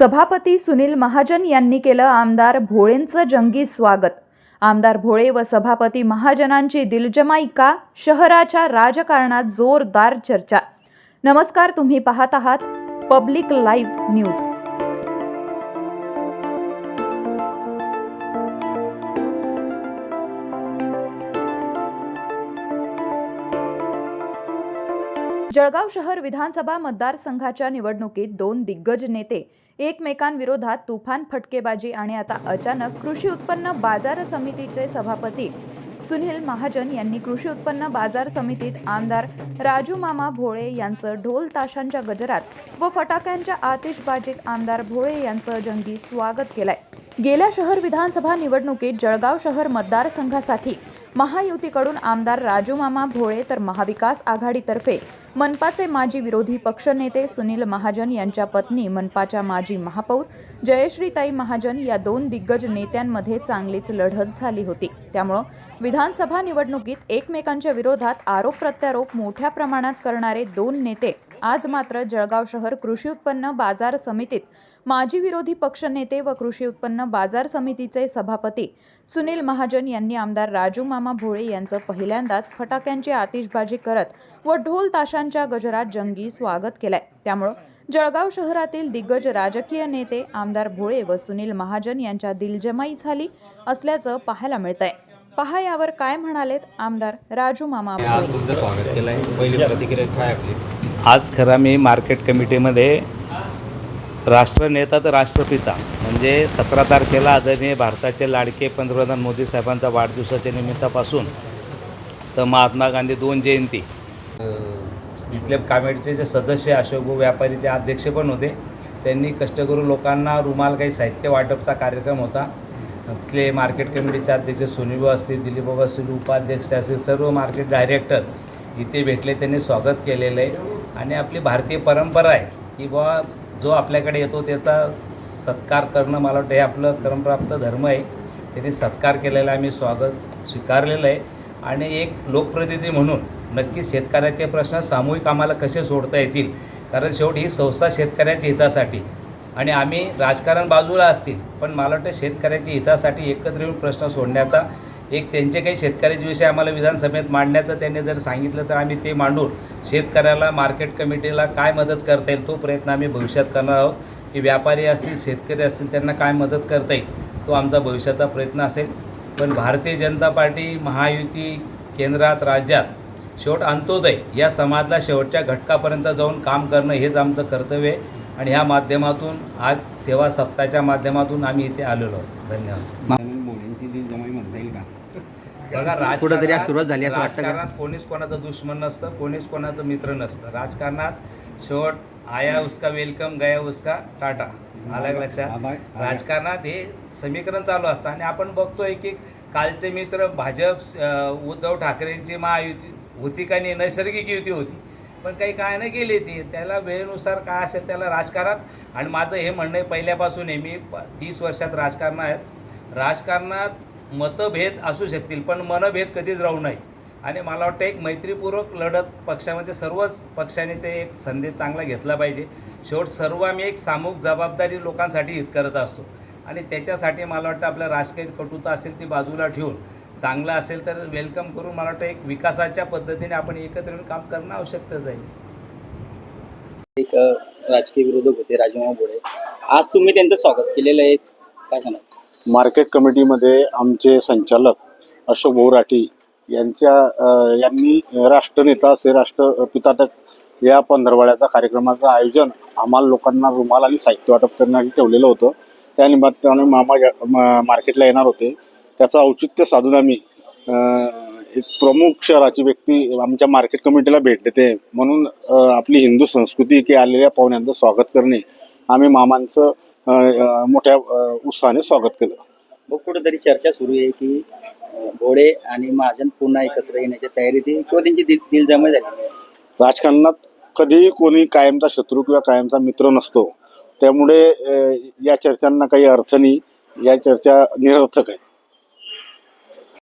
सभापती सुनील महाजन यांनी केलं आमदार भोळेंचं जंगी स्वागत. आमदार भोळे व सभापती महाजनांची दिलजमाईका शहराच्या राजकारणात जोरदार चर्चा. नमस्कार तुम्ही पाहत आहात पब्लिक लाईव्ह न्यूज. जळगाव शहर विधानसभा मतदारसंघाच्या निवडणुकीत दोन दिग्गज नेते एकमेकांविरोधात तुफान फटकेबाजी आणि आता अचानक कृषी उत्पन्न बाजार समितीचे सभापती सुनील महाजन यांनी कृषी उत्पन्न बाजार समितीत आमदार राजू मामा भोळे यांचं ढोल ताशांच्या गजरात व फटाक्यांच्या आतिषबाजीत आमदार भोळे यांचं जंगी स्वागत केलंय. गेल्या शहर विधानसभा निवडणुकीत जळगाव शहर मतदारसंघासाठी महायुतीकडून आमदार राजूमामा भोळे तर महाविकास आघाडीतर्फे मनपाचे माजी विरोधी पक्षनेते सुनील महाजन यांच्या पत्नी मनपाच्या माजी महापौर जयश्रीताई महाजन या दोन दिग्गज नेत्यांमध्ये चांगलीच लढत झाली होती. त्यामुळं विधानसभा निवडणुकीत एकमेकांच्या विरोधात आरोप प्रत्यारोप मोठ्या प्रमाणात करणारे दोन नेते आज मात्र जळगाव शहर कृषी उत्पन्न बाजार समितीत माजी विरोधी पक्षनेते व कृषी उत्पन्न बाजार समितीचे सभापती सुनील महाजन यांनी आमदार राजू मामा भोळे यांचं पहिल्यांदाच फटाक्यांची आतिषबाजी करत व ढोल ताशांच्या गजरात जंगी स्वागत केलंय. त्यामुळं जळगाव शहरातील दिग्गज राजकीय नेते आमदार भोळे व सुनील महाजन यांच्या दिलजमाई झाली असल्याचं पाहायला मिळतंय. पहा यावर काय म्हणालेत आमदार राजू मामा आज तुमचं स्वागत केलं आहे पहिली प्रतिक्रिया काय आपली? आज खरा मी मार्केट कमिटीमध्ये राष्ट्रनेता तर राष्ट्रपिता म्हणजे सतरा तारखेला आदरणीय भारताचे लाडके पंतप्रधान मोदी साहेबांचा वाढदिवसाच्या निमित्तापासून तर महात्मा गांधी दोन जयंती. अं, इथले कमिटीचे जे सदस्य अशोक व्यापारीचे अध्यक्ष पण होते. त्यांनी कष्टकरू लोकांना रुमाल काही साहित्य वाटपचा कार्यक्रम होता. तिथले मार्केट कमिटीचे अध्यक्ष सोनीभाऊ असतील दिलीपबाबा असतील उपाध्यक्ष असतील सर्व मार्केट डायरेक्टर इथे भेटले त्यांनी स्वागत केलेलं आहे. आणि आपली भारतीय परंपरा आहे की बुवा जो आपल्याकडे येतो त्याचा सत्कार करणं मला वाटतं हे आपलं क्रमप्राप्त धर्म आहे. त्यांनी सत्कार केलेला आम्ही स्वागत स्वीकारलेलं आहे. आणि एक लोकप्रतिनिधी म्हणून नक्की शेतकऱ्याचे प्रश्न सामूहिक आम्हाला कसे सोडता येतील? कारण शेवटी ही संस्था शेतकऱ्याच्या हितासाठी. आणि आम्ही राजकारण बाजूला असतील पण मला वाटतं शेतकऱ्याच्या हितासाठी एकत्र येऊन प्रश्न सोडण्याचा एक त्यांचे काही शेतकऱ्याचे विषय आम्हाला विधानसभेत मांडण्याचं त्यांनी जर सांगितलं तर आम्ही ते मांडून शेतकऱ्याला मार्केट कमिटीला काय मदत करता येईल तो प्रयत्न आम्ही भविष्यात करणार आहोत. की व्यापारी असतील शेतकरी असतील त्यांना काय मदत करता येईल तो आमचा भविष्याचा प्रयत्न असेल. पण भारतीय जनता पार्टी महायुती केंद्रात राज्यात शेवट अंत्योदय या समाजला शेवटच्या घटकापर्यंत जाऊन काम करणं हेच आमचं कर्तव्य आहे. आणि ह्या माध्यमातून आज सेवा सप्ताहाच्या माध्यमातून आम्ही इथे आलेलो आहोत. धन्यवाद मोदींची ती जमाई म्हणता येईल का बघा राजकारणात- सुरुवात झाली असं वाटतं का? राजकारणात कोणीच कोणाचं दुश्मन नसतं कोणीच कोणाचं मित्र नसतं. राजकारणात शेवट आया उसका वेलकम गया उसका टाटा. आलं का लक्षात. राजकारणात हे समीकरण चालू असतं. आणि आपण बघतोय की कालचे मित्र भाजप अं, उद्धव ठाकरेंची महायुती होती का नाही नैसर्गिक युती होती. पण काही काय नाही गेली ती. त्याला वेळेनुसार काय असेल त्याला राजकारणात आणि माझं हे म्हणणं आहे पहिल्यापासून आहे मी प- तीस वर्षात राजकारण आहेत राजकारणात मतभेद असू शकतील पण मनभेद कधीच राहू नये. आणि मला वाटतं एक मैत्रीपूर्वक लढत पक्षामध्ये सर्वच पक्षाने ते एक संदेश चांगला घेतला पाहिजे. शेवट सर्व आम्ही एक सामूहिक जबाबदारी लोकांसाठी हित करत असतो. आणि त्याच्यासाठी मला वाटतं आपल्या राजकीय कटुता असेल ती बाजूला ठेवून चांगलं असेल तर वेलकम करून मला वाटतं एक विकासाच्या पद्धतीने आपण एकत्र येऊन काम करणं आवश्यकच आहे. एक राजकीय विरोधक होते राजमा बोडे. आज तुम्ही त्यांचं स्वागत केलेलं आहे. काय सांगा मार्केट कमिटीमध्ये आमचे संचालक अशोक भाऊ राठी यांच्या यांनी राष्ट्रनेता असे राष्ट्र पितातक या पंधरवाड्याचा कार्यक्रमाचं आयोजन आम्हाला लोकांना रुमाल आणि साहित्य वाटप करण्यासाठी ठेवलेलं होतं. त्या निमित्ताने मामा मार्केटला येणार होते. त्याचं औचित्य साधून आम्ही एक प्रमुख शहराची व्यक्ती आमच्या मार्केट कमिटीला भेट देते. म्हणून आपली हिंदू संस्कृती की आलेल्या पाहुण्यांचं स्वागत करणे आम्ही मामांचं मोठ्या उत्साहाने स्वागत केलं. मग कुठेतरी चर्चा सुरू आहे की भोळे आणि महाजन पुन्हा एकत्र येण्याच्या तयारीत आहे किंवा त्यांची दिल दिलजमाई झाली? राजकारणात कधीही कोणी कायमचा शत्रू किंवा कायमचा मित्र नसतो. त्यामुळे या चर्चांना काही अर्थ नाही या चर्चा निरर्थक आहेत.